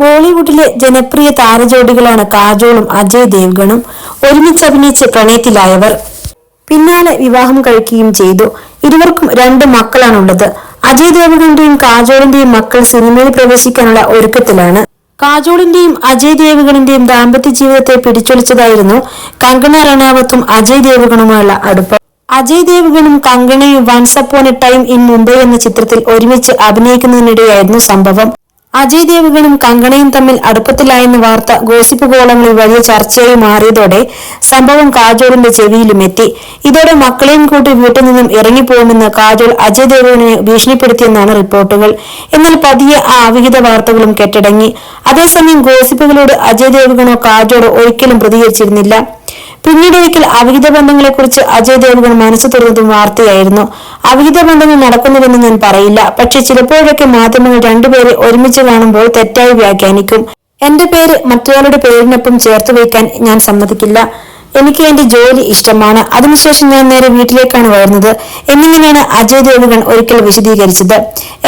ബോളിവുഡിലെ ജനപ്രിയ താരജോഡികളാണ് കാജോളും അജയ് ദേവ്ഗണും ഒരുമിച്ച് അഭിനയിച്ച് പ്രണയത്തിലായവർ. പിന്നാലെ വിവാഹം കഴിക്കുകയും ചെയ്തു. ഇരുവർക്കും രണ്ട് മക്കളാണുള്ളത്. അജയ് ദേവ്ഗണിന്റെയും കാജോളിന്റെയും മക്കൾ സിനിമയിൽ പ്രവേശിക്കാനുള്ള ഒരുക്കത്തിലാണ്. കാജോളിന്റെയും അജയ് ദേവ്ഗണിന്റെയും ദാമ്പത്യ ജീവിതത്തെ പിടിച്ചൊളിച്ചതായിരുന്നു കങ്കണ റണാവത്തും അജയ് ദേവ്ഗണുമായുള്ള അടുപ്പം. അജയ് ദേവ്ഗണും കങ്കണയും once upon a time in Mumbai എന്ന ചിത്രത്തിൽ ഒരുമിച്ച് അഭിനയിക്കുന്നതിനിടെയായിരുന്നു സംഭവം. അജയ് ദേവ്ഗണും കങ്കണയും തമ്മിൽ അടുപ്പത്തിലായെന്ന വാർത്ത ഗോസിപ്പ് കോളങ്ങളിൽ വലിയ ചർച്ചയായി മാറിയതോടെ സംഭവം കാജോളിന്റെ ചെവിയിലും എത്തി. ഇതോടെ മക്കളെയും കൂട്ടി വീട്ടിൽ നിന്നും ഇറങ്ങിപ്പോകുമെന്ന് കാജോൾ അജയ് ദേവഗണിനെ ഭീഷണിപ്പെടുത്തിയെന്നാണ് റിപ്പോർട്ടുകൾ. എന്നാൽ പതിയെ ആ അവിഹിത വാർത്തകളും കെട്ടടങ്ങി. അതേസമയം ഗോസിപ്പുകളോട് അജയ് ദേവ്ഗണോ കാജോളോ ഒരിക്കലും പ്രതികരിച്ചിരുന്നില്ല. പിന്നീട് ഒരിക്കൽ അവിഹിത ബന്ധങ്ങളെക്കുറിച്ച് അജയ് ദേവ്ഗൺ മനസ്സ് തുറന്നതും വാർത്തയായിരുന്നു. അവിഹിത ബന്ധങ്ങൾ നടക്കുന്നുവെന്ന് ഞാൻ പറയില്ല. പക്ഷെ ചിലപ്പോഴൊക്കെ മാധ്യമങ്ങൾ രണ്ടുപേരെ ഒരുമിച്ച് കാണുമ്പോൾ തെറ്റായി വ്യാഖ്യാനിക്കും. എന്റെ പേര് മറ്റൊരാളുടെ പേരിനൊപ്പം ചേർത്ത് വയ്ക്കാൻ ഞാൻ സമ്മതിക്കില്ല. എനിക്ക് എന്റെ ജോലി ഇഷ്ടമാണ്. അതിനുശേഷം ഞാൻ നേരെ വീട്ടിലേക്കാണ് വരുന്നത്. എന്നിങ്ങനെയാണ് അജയ് ദേവ്ഗൺ ഒരിക്കൽ വിശദീകരിച്ചത്.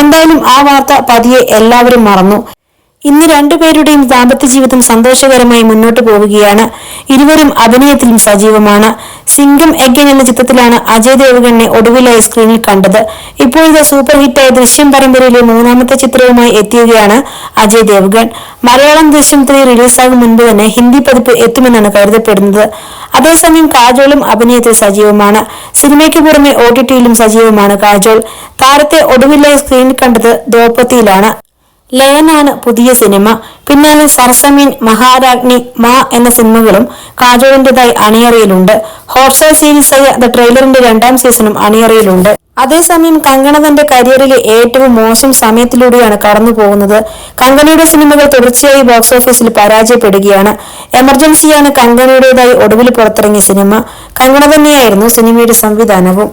എന്തായാലും ആ വാർത്ത പതിയെ എല്ലാവരും മറന്നു. ഇന്ന് രണ്ടുപേരുടെയും ദാമ്പത്യ ജീവിതം സന്തോഷകരമായി മുന്നോട്ട് പോവുകയാണ്. ഇരുവരും അഭിനയത്തിലും സജീവമാണ്. സിംഗം എഗൻ എന്ന ചിത്രത്തിലാണ് അജയ് ദേവ്ഗണിനെ ഒടുവിലായി സ്ക്രീനിൽ കണ്ടത്. ഇപ്പോഴത്തെ സൂപ്പർ ഹിറ്റായ ദൃശ്യം പരമ്പരയിലെ മൂന്നാമത്തെ ചിത്രവുമായി എത്തിയുകയാണ് അജയ് ദേവ്ഗൺ. മലയാളം ദൃശ്യം ത്രീ റിലീസാകും മുൻപ് തന്നെ ഹിന്ദി പതിപ്പ് എത്തുമെന്നാണ് കരുതപ്പെടുന്നത്. അതേസമയം കാജോളും അഭിനയത്തിൽ സജീവമാണ്. സിനിമയ്ക്ക് പുറമെ ഒ സജീവമാണ് കാജോൾ. താരത്തെ ഒടുവിലായി സ്ക്രീനിൽ കണ്ടത് ദ്രൗപതിയിലാണ്. ലയനാണ് പുതിയ സിനിമ. പിന്നാലെ സർസമീൻ മഹാരാജ്ഞി മാ എന്ന സിനിമകളും കാജോളിന്റേതായി അണിയറയിലുണ്ട്. ഹോട്ട്സ്റ്റാർ സീരീസായ ദ ട്രെയിലറിന്റെ രണ്ടാം സീസണും അണിയറയിലുണ്ട്. അതേസമയം കങ്കണ തന്റെ കരിയറിലെ ഏറ്റവും മോശം സമയത്തിലൂടെയാണ് കടന്നു പോകുന്നത് കങ്കണയുടെ സിനിമകൾ തുടർച്ചയായി ബോക്സ് ഓഫീസിൽ പരാജയപ്പെടുകയാണ്. എമർജൻസിയാണ് കങ്കണയുടേതായി ഒടുവിൽ പുറത്തിറങ്ങിയ സിനിമ. കങ്കണ തന്നെയായിരുന്നു സിനിമയുടെ സംവിധാനവും.